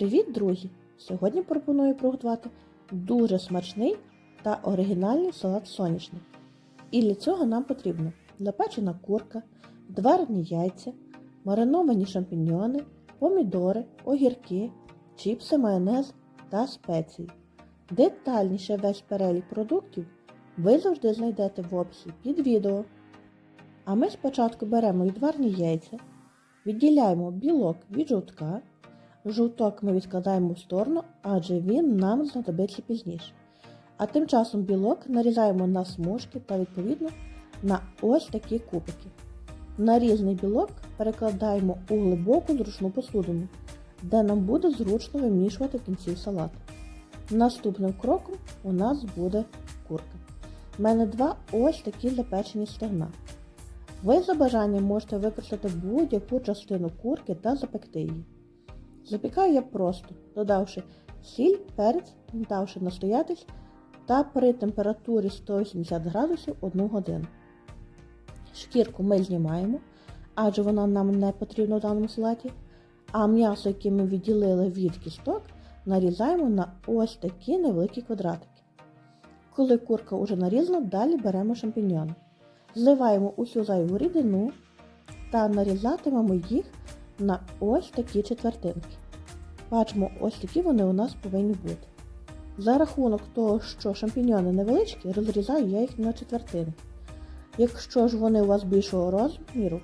Привіт, друзі! Сьогодні пропоную приготувати дуже смачний та оригінальний салат соняшник. І для цього нам потрібно запечена курка, варені яйця, мариновані шампіньйони, помідори, огірки, чіпси, майонез та спеції. Детальніше весь перелік продуктів ви завжди знайдете в описі під відео. А ми спочатку беремо відварні яйця, відділяємо білок від жовтка. Жовток ми відкладаємо в сторону, адже він нам знадобиться пізніше. А тим часом білок нарізаємо на смужки та відповідно на ось такі кубики. Нарізаний білок перекладаємо у глибоку зручну посудину, де нам буде зручно вимішувати в кінці салат. Наступним кроком у нас буде курка. У мене два ось такі запечені стегна. Ви за бажанням можете використати будь-яку частину курки та запекти її. Запікаю я просто, додавши сіль, перець, давши настоятись та при температурі 180 градусів 1 годину. Шкірку ми знімаємо, адже вона нам не потрібна в даному салаті. А м'ясо, яке ми відділили від кісток, нарізаємо на ось такі невеликі квадратики. Коли курка вже нарізана, далі беремо шампіньйони. Зливаємо усю зайву рідину та нарізатимемо їх на ось такі четвертинки. Бачимо, ось такі вони у нас повинні бути. За рахунок того, що шампіньйони невеличкі, розрізаю я їх на четвертинки. Якщо ж вони у вас більшого розміру,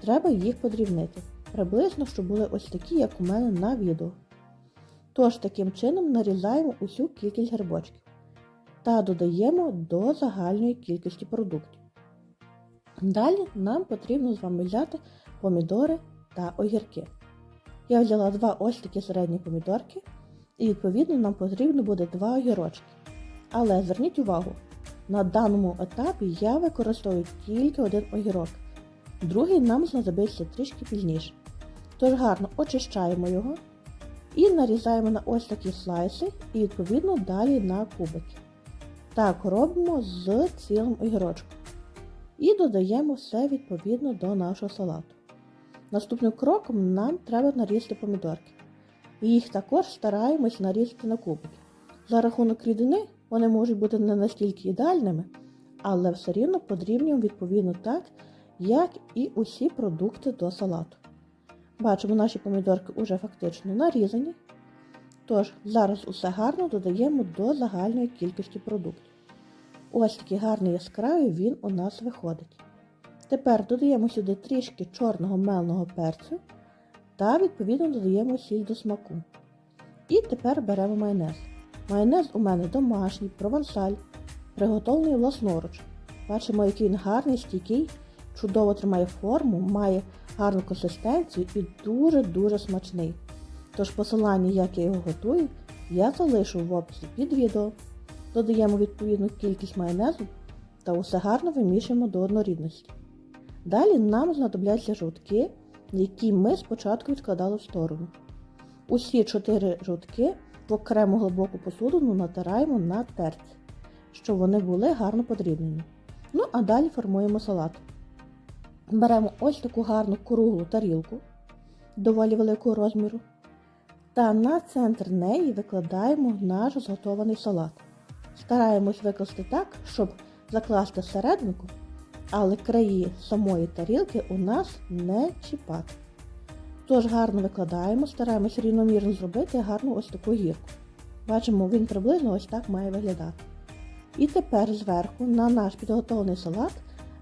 треба їх подрібнити. Приблизно, щоб були ось такі, як у мене на відео. Тож таким чином нарізаємо усю кількість грибочків та додаємо до загальної кількості продуктів. Далі нам потрібно з вами взяти помідори та огірки. Я взяла два ось такі середні помідорки, і відповідно нам потрібно буде два огірочки. Але зверніть увагу, на даному етапі я використовую тільки один огірок. Другий нам знадобиться трішки пізніше. Тож гарно очищаємо його і нарізаємо на ось такі слайси і відповідно далі на кубики. Так робимо з цілим огірочком. І додаємо все відповідно до нашого салату. Наступним кроком нам треба нарізати помідорки. І їх також стараємось нарізати на кубики. За рахунок рідини вони можуть бути не настільки ідеальними, але все рівно подрібнюємо відповідно так, як і усі продукти до салату. Бачимо, наші помідорки вже фактично нарізані. Тож, зараз усе гарно додаємо до загальної кількості продуктів. Ось такий гарний яскравий він у нас виходить. Тепер додаємо сюди трішки чорного мелного перцю та відповідно додаємо сіль до смаку. І тепер беремо майонез. Майонез у мене домашній, провансаль, приготовлений власноруч. Бачимо, який він гарний, стійкий, чудово тримає форму, має гарну консистенцію і дуже-дуже смачний. Тож посилання, як я його готую, я залишу в описі під відео. Додаємо відповідну кількість майонезу та усе гарно вимішуємо до однорідності. Далі нам знадобляться жовтки, які ми спочатку відкладали в сторону. Усі 4 жовтки в окрему глибоку посудину натираємо на терці, щоб вони були гарно подрібнені. Ну а далі формуємо салат. Беремо ось таку гарну круглу тарілку, доволі великого розміру, та на центр неї викладаємо наш зготований салат. Стараємось викласти так, щоб закласти серединку, але краї самої тарілки у нас не чіпати. Тож гарно викладаємо, стараємось рівномірно зробити гарну ось таку гірку. Бачимо, він приблизно ось так має виглядати. І тепер зверху на наш підготовлений салат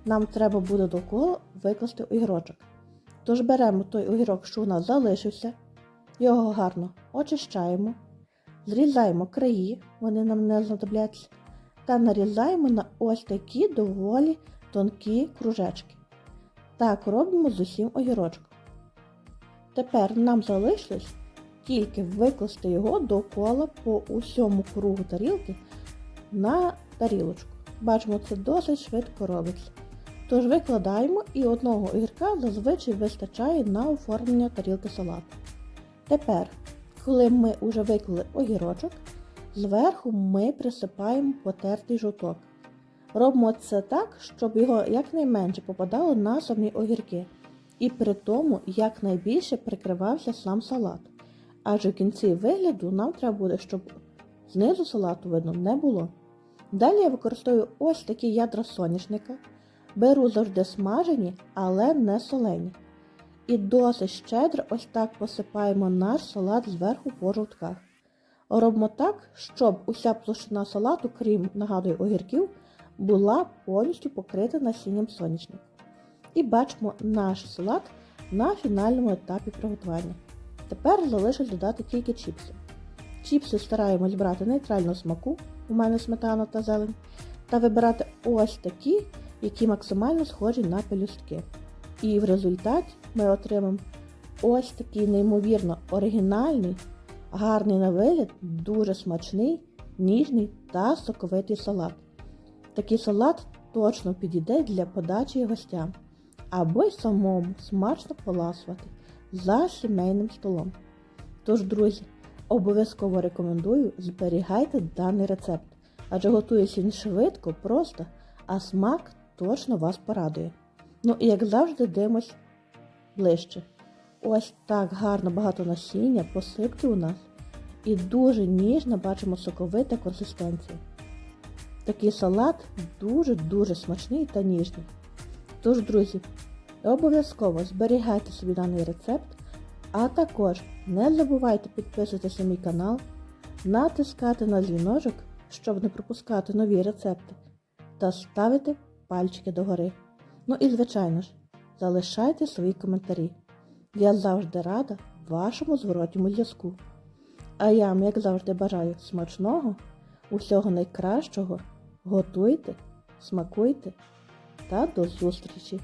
нам треба буде довкола викласти огірочок. Тож беремо той огірок, що у нас залишився, його гарно очищаємо, зрізаємо краї, вони нам не знадобляться, та нарізаємо на ось такі доволі тонкі кружечки. Так робимо з усім огірочком. Тепер нам залишилось тільки викласти його довкола по усьому кругу тарілки на тарілочку. Бачимо, це досить швидко робиться. Тож викладаємо і одного огірка зазвичай вистачає на оформлення тарілки салату. Тепер, коли ми вже виклали огірочок, зверху ми присипаємо потертий жовток. Робимо це так, щоб його якнайменше попадало на самі огірки, і при тому якнайбільше прикривався сам салат. адже в кінці вигляду нам треба буде, щоб знизу салату видно не було. Далі я використовую ось такі ядра соняшника. Беру завжди смажені, але не солені. І досить щедро ось так посипаємо наш салат зверху по жовтках. Робимо так, щоб уся площина салату, крім, нагадую, огірків, була повністю покрита насінням соняшника. І бачимо наш салат на фінальному етапі приготування. Тепер залишилось додати тільки чіпси. Чіпси стараємось брати нейтрального смаку, у мене сметана та зелень, та вибирати ось такі, які максимально схожі на пелюстки. І в результаті ми отримаємо ось такий неймовірно оригінальний, гарний на вигляд, дуже смачний, ніжний та соковитий салат. Такий салат точно підійде для подачі гостям або й самому смачно поласувати за сімейним столом. Тож, друзі, обов'язково рекомендую зберігайте даний рецепт, адже готується він швидко, просто, а смак точно вас порадує. Ну і як завжди дивимось ближче. Ось так гарно багато насіння, посипки у нас. І дуже ніжно бачимо соковита консистенція. Такий салат дуже-дуже смачний та ніжний. Тож, друзі, обов'язково зберігайте собі даний рецепт, а також не забувайте підписуватися на мій канал, натискати на дзвіночок, щоб не пропускати нові рецепти, та ставити пальчики догори. Ну і, звичайно ж, залишайте свої коментарі. Я завжди рада вашому зворотньому зв'язку. А я вам, як завжди, бажаю смачного, усього найкращого. Готуйте, смакуйте та до зустрічі!